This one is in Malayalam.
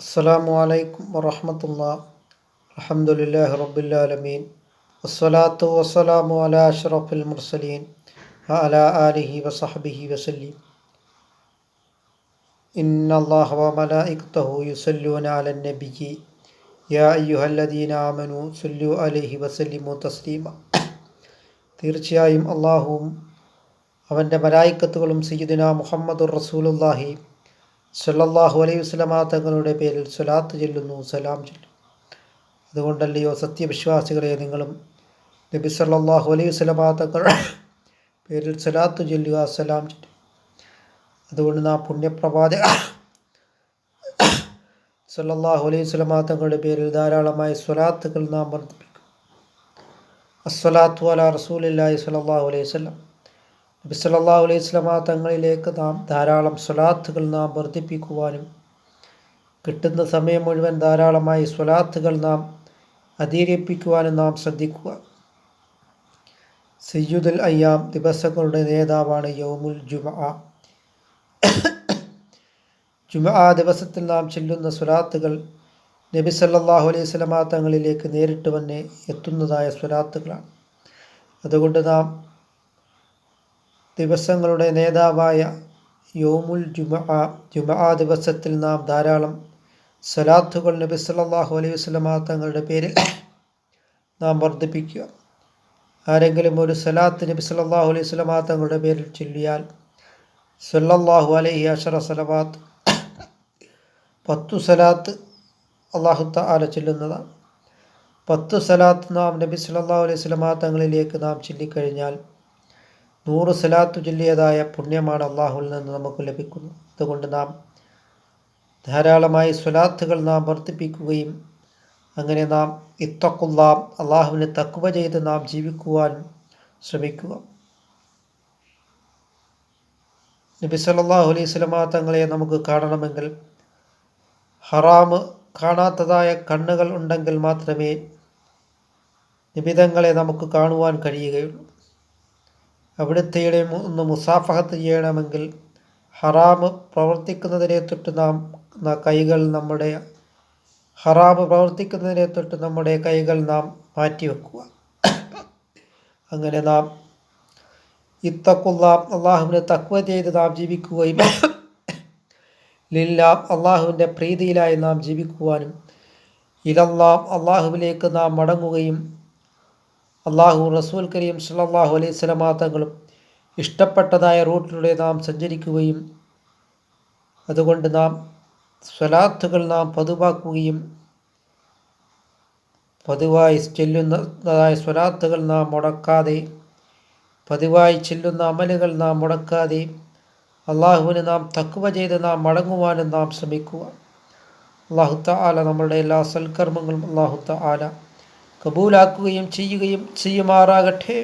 അസ്സലാമു അലൈക്കും വറഹമത്തുള്ള അലഹമുല്ലാഹി റബ്ബുല്ലാലമീൻ വസ്സലാത്തു വസ്സലാമു അല അഷ്റഫുൽ മുർസലീൻ അല ആലിഹി വസഹബിഹി വസല്ലീം ഇന്ന അല്ലാഹ വ മലായികതഹു യുസല്ലൂന അലൻ നബിയ്യി യാ അയ്യുഹല്ലദീന ആമനു സല്ലു അലൈഹി വസല്ലിമു തസ്ലീമ തീർച്ചയായും അള്ളാഹുവും അവൻ്റെ മലായിക്കത്തുകളും സയ്യിദിന മുഹമ്മദുർ റസൂലുല്ലാഹി സല്ലല്ലാഹു അലൈഹി വസ്ലമാ തങ്ങളുടെ പേരിൽ സ്വലാത്ത് ചെല്ലുന്നു സലാം ചെല്ലുന്നു അതുകൊണ്ടല്ലയോ സത്യവിശ്വാസികളെ നിങ്ങളും നബി സല്ലാഹു അലൈഹി വസ്ലമാ തങ്ങളുടെ പേരിൽ സ്വലാത്ത് ചൊല്ലുക സലാം ചൊല്ലും അതുകൊണ്ട് നാം പുണ്യപ്രഭാത സല്ലാഹു അലൈഹി വസ്ലമാ തങ്ങളുടെ പേരിൽ ധാരാളമായ സ്വലാത്തുകൾ നാം വർദ്ധിപ്പിക്കും. അസ്വലാത്തു അല റസൂലില്ലാഹി സല്ലല്ലാഹു അലൈഹി വസല്ലം. നബി സല്ലല്ലാഹു അലൈഹി വസല്ലമ തങ്ങളിലേക്ക് നാം ധാരാളം സ്വലാത്തുകൾ നാം വർദ്ധിപ്പിക്കുവാനും കിട്ടുന്ന സമയം മുഴുവൻ ധാരാളമായി സ്വലാത്തുകൾ നാം അധീരിപ്പിക്കുവാനും നാം ശ്രദ്ധിക്കുക. സയ്യുദുൽ അയ്യാം ദിവസങ്ങളുടെ നേതാവാണ് യൗമുൽ ജുമ. ജുമ ദിവസത്തിൽ നാം ചെല്ലുന്ന സ്വലാത്തുകൾ നബി സല്ലല്ലാഹു അലൈഹി വസല്ലമ തങ്ങളിലേക്ക് നേരിട്ട് തന്നെ എത്തുന്നതായ സ്വലാത്തുകളാണ്. അതുകൊണ്ട് നാം ദിവസങ്ങളുടെ നേതാവായ യോമുൽ ജുമ ജുമ ദിവസത്തിൽ നാം ധാരാളം സലാത്തുകൾ നബി സല്ലല്ലാഹു അലൈഹി വസല്ലമ തങ്ങളുടെ പേരിൽ നാം വർദ്ധിപ്പിക്കുക. ആരെങ്കിലും ഒരു സലാത്ത് നബി സല്ലല്ലാഹു അലൈഹി വസല്ലമ തങ്ങളുടെ പേരിൽ ചൊല്ലിയാൽ സല്ലല്ലാഹു അലൈഹി അഷറ സലവാത്ത് പത്തു സലാത്ത് അള്ളാഹു തആല ചൊല്ലുന്നതാണ്. പത്ത് സലാത്ത് നാം നബി സല്ലല്ലാഹു അലൈഹി വസല്ലമ തങ്ങളിലേക്ക് നാം ചൊല്ലിക്കഴിഞ്ഞാൽ നൂറ് സലാത്തു ചൊല്ലിയതായ പുണ്യമാണ് അള്ളാഹുവിൽ നിന്ന് നമുക്ക് ലഭിക്കുന്നത്. അതുകൊണ്ട് നാം ധാരാളമായി സ്വലാത്തുകൾ നാം വർദ്ധിപ്പിക്കുകയും അങ്ങനെ നാം ഇത്തക്കുള്ളാം അള്ളാഹുവിനെ തക്കുവ ചെയ്ത് നാം ജീവിക്കുവാൻ ശ്രമിക്കുക. നബി സല്ലല്ലാഹു അലൈഹി സ്വലമ തങ്ങളെ നമുക്ക് കാണണമെങ്കിൽ ഹറാമ് കാണാത്തതായ കണ്ണുകൾ ഉണ്ടെങ്കിൽ മാത്രമേ നിബിതങ്ങളെ നമുക്ക് കാണുവാൻ കഴിയുകയുള്ളൂ. അവിടുത്തെ ഒന്ന് മുസാഫഹത്ത് ചെയ്യണമെങ്കിൽ ഹറാമ് പ്രവർത്തിക്കുന്നതിനെ തൊട്ട് നാം കൈകൾ നമ്മുടെ ഹറാമ് പ്രവർത്തിക്കുന്നതിനെ തൊട്ട് നമ്മുടെ കൈകൾ നാം മാറ്റിവെക്കുക അങ്ങനെ നാം ഇത്തക്കുള്ള അള്ളാഹുവിനെ തക്വ ചെയ്ത് നാം ജീവിക്കുകയും ലില്ലാം അള്ളാഹുവിന്റെ പ്രീതിയിലായി നാം ജീവിക്കുവാനും ഇലല്ലാം അള്ളാഹുവിലേക്ക് നാം മടങ്ങുകയും അള്ളാഹു റസൂൽ കരീം സല്ലാഹു അലൈഹി സ്വലമാ തങ്ങളും ഇഷ്ടപ്പെട്ടതായ റൂട്ടിലൂടെ നാം സഞ്ചരിക്കുകയും അതുകൊണ്ട് നാം സ്വലാത്തുകൾ നാം പതിവാക്കുകയും പതിവായി ചെല്ലുന്നതായ സ്വലാത്തുകൾ നാം മുടക്കാതെ പതിവായി ചെല്ലുന്ന അമലുകൾ നാം മുടക്കാതെ അള്ളാഹുവിന് നാം തക്കുവ ചെയ്ത് നാം മടങ്ങുവാനും നാം ശ്രമിക്കുക. അള്ളാഹുത്ത ആല നമ്മളുടെ എല്ലാ സൽക്കർമ്മങ്ങളും അള്ളാഹുത്ത ആല കബൂലാക്കുകയും ചെയ്യുകയും ചെയ്യുമാറാകട്ടെ.